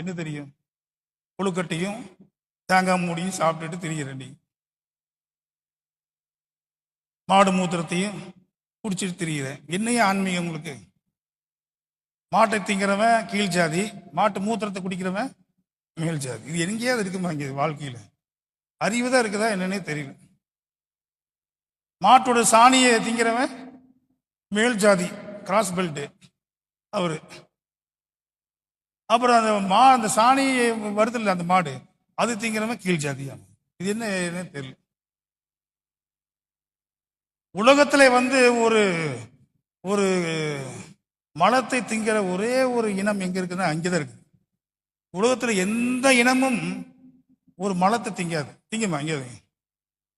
என்ன தெரியும்? புழுக்கட்டையும் தேங்காய் மூடியும் சாப்பிட்டுட்டு திரிகிற நீ மாடு மூத்திரத்தையும் குடிச்சிட்டு திரிகிற என்னையும் ஆன்மீகம் உங்களுக்கு? மாட்டை திங்கிறவன் கீழ் ஜாதி மாட்டு மூத்திரத்தை குடிக்கிறவன் மேல் ஜாதி. இது எங்கேயாவது இருக்குமா இங்கே வாழ்க்கையில். அறிவு தான் இருக்குதா என்னன்னே தெரியல. மாட்டோட சாணியை திங்கிறவன் மேல் ஜாதி கிராஸ் பெல்ட்டு அவரு. அப்புறம் அந்த மா அந்த சாணியை வருதில்ல அந்த மாடு. அது திங்கிறவன் கீழ் ஜாதியா. இது என்ன என்னன்னு தெரியல. உலகத்துல வந்து ஒரு ஒரு மலத்தை திங்கிற ஒரே ஒரு இனம் எங்க இருக்குன்னா அங்கேதான் இருக்கு உலகத்துல எந்த இனமும் ஒரு மலத்தை திங்காது. திங்குமா அங்கே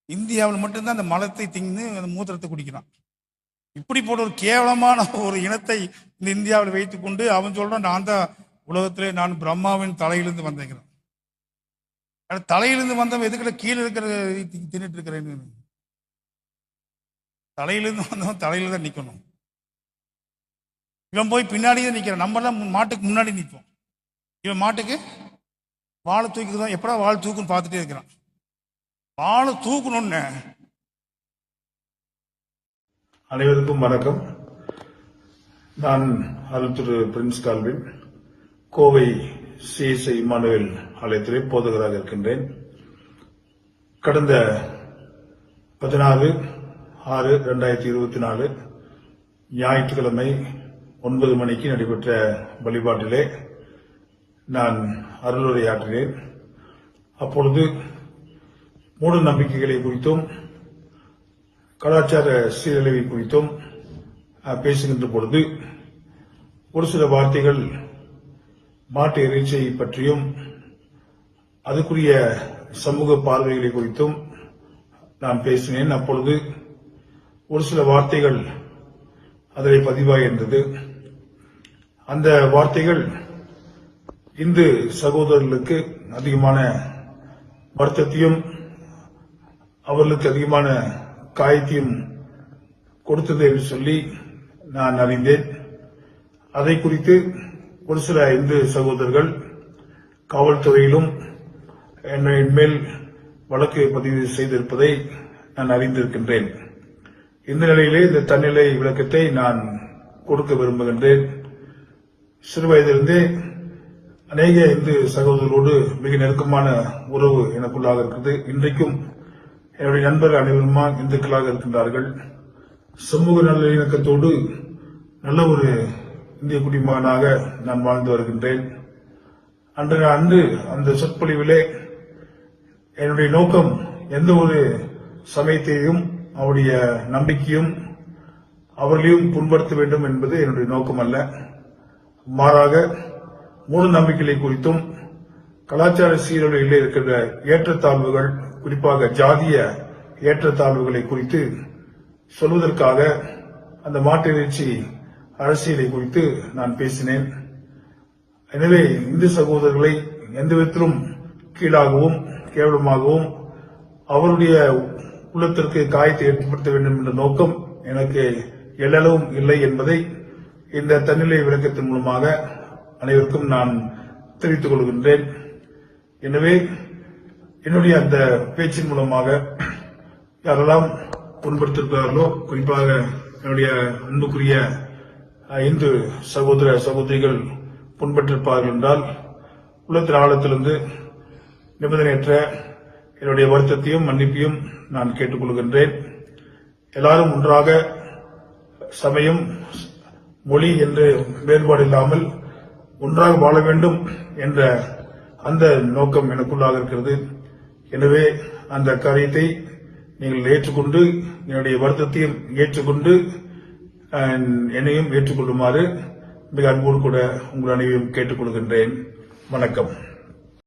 இந்தியாவில் மட்டும்தான் அந்த மலத்தை திங்கு அந்த மூத்திரத்தை குடிக்கிறான். இப்படி போட்ட ஒரு கேவலமான ஒரு இனத்தை இந்த இந்தியாவில் வைத்துக்கொண்டு அவன் சொல்றான் நான் தான் உலகத்திலே நான் பிரம்மாவின் தலையிலிருந்து வந்தேங்கிறான் தலையிலிருந்து வந்தவன் எதுக்கிட்ட கீழே இருக்கிற தி- தின்னுட்டு இருக்கிறேன்னு? தலையிலிருந்து வந்தவன் தலையில தான் நிக்கணும். இவன் போய் பின்னாடியே நிக்கிறான். நம்ம தான் மாட்டுக்கு முன்னாடி நிற்போம் இவன் மாட்டுக்கு வாழை தூக்கிதான் எப்படா வாழை தூக்குன்னு பார்த்துட்டே இருக்கிறான். வாழை தூக்கணும்னு. அனைவருக்கும் வணக்கம். நான் Arul Thiru Prince Calvin Kovai CSI Immanuel ஆலயத்திலே போதகராக இருக்கின்றேன். கடந்த பதினாறு ஆறு ரெண்டாயிரத்தி இருபத்தி நாலு ஞாயிற்றுக்கிழமை ஒன்பது மணிக்கு நடைபெற்ற வழிபாட்டிலே நான் அருளுரையாற்றினேன் அப்பொழுது மூட நம்பிக்கைகளை குறித்தும் கலாச்சார சீரழிவை குறித்தும் பேசுகின்ற பொழுது ஒரு சில வார்த்தைகள் மாட்டு இறைச்சியை பற்றியும் அதுக்குரிய சமூக பார்வைகளை குறித்தும் நான் பேசினேன். அப்பொழுது ஒரு சில வார்த்தைகள் அதில் பதிவாகியிருந்தது அந்த வார்த்தைகள் இந்து சகோதரர்களுக்கு அதிகமான வருத்தத்தையும் அவர்களுக்கு அதிகமான காயத்தையும் கொடுத்தது என்று சொல்லி நான் அறிந்தேன். அதை குறித்து ஒரு சில இந்து சகோதரர்கள் காவல்துறையிலும் என்னை மேல் வழக்கு பதிவு செய்திருப்பதை நான் அறிந்திருக்கின்றேன். இந்த நிலையிலே இந்த தன்னிலை விளக்கத்தை நான் கொடுக்க விரும்புகின்றேன். சிறு வயதிலிருந்தே அநேக இந்து சகோதரர்களோடு மிக நெருக்கமான உறவு எனக்குள்ளாக இருக்கிறது. இன்றைக்கும் என்னுடைய நண்பர்கள் அனைவருமா இந்துக்களாக இருக்கின்றார்கள். சமூக நல்லிணக்கத்தோடு நல்ல ஒரு இந்திய குடிமகனாக நான் வாழ்ந்து வருகின்றேன். அன்று அன்று அந்த சொற்பொழிவிலே என்னுடைய நோக்கம் எந்த ஒரு சமயத்தையும் அவருடைய நம்பிக்கையும் அவர்களையும் புண்படுத்த வேண்டும் என்பது என்னுடைய நோக்கம் அல்ல. மாறாக மூட நம்பிக்கைகளை குறித்தும் கலாச்சார சீரழிவில் இருக்கின்ற ஏற்றத்தாழ்வுகள் குறிப்பாக ஜாதிய ஏற்றத்தாழ்வுகளை குறித்து சொல்வதற்காக அந்த மாட்டு அரசியலை குறித்து நான் பேசினேன். எனவே இந்து சகோதரர்களை எந்த விதத்திலும் கீழாகவும் கேவலமாகவும் அவருடைய உள்ளத்திற்கு காயத்தை ஏற்படுத்த வேண்டும் என்ற நோக்கம் எனக்கு எல்லளவும் இல்லை என்பதை இந்த தன்னிலை விளக்கத்தின் மூலமாக அனைவருக்கும் நான் தெரிவித்துக் கொள்கின்றேன். எனவே என்னுடைய அந்த பேச்சின் மூலமாக யாரெல்லாம் புண்படுத்திருக்கிறார்களோ குறிப்பாக என்னுடைய அன்புக்குரிய இந்து சகோதர சகோதரிகள் புண்பட்டிருப்பார்கள் என்றால் உள்ளத்தின் ஆழத்திலிருந்து நிபந்தனையற்ற என்னுடைய வருத்தத்தையும் மன்னிப்பையும் நான் கேட்டுக்கொள்கின்றேன். எல்லாரும் ஒன்றாக சமயம் மொழி என்று வேறுபாடு இல்லாமல் ஒன்றாக வாழ வேண்டும் என்ற அந்த நோக்கம் எனக்குள்ளாக இருக்கிறது. எனவே அந்த காரியத்தை நீங்கள் ஏற்றுக்கொண்டு என்னுடைய வருத்தத்தையும் ஏற்றுக்கொண்டு என்னையும் ஏற்றுக்கொள்ளுமாறு மிக அன்போடு கூட உங்கள் அனைவரும் கேட்டுக்கொள்கின்றேன். வணக்கம்.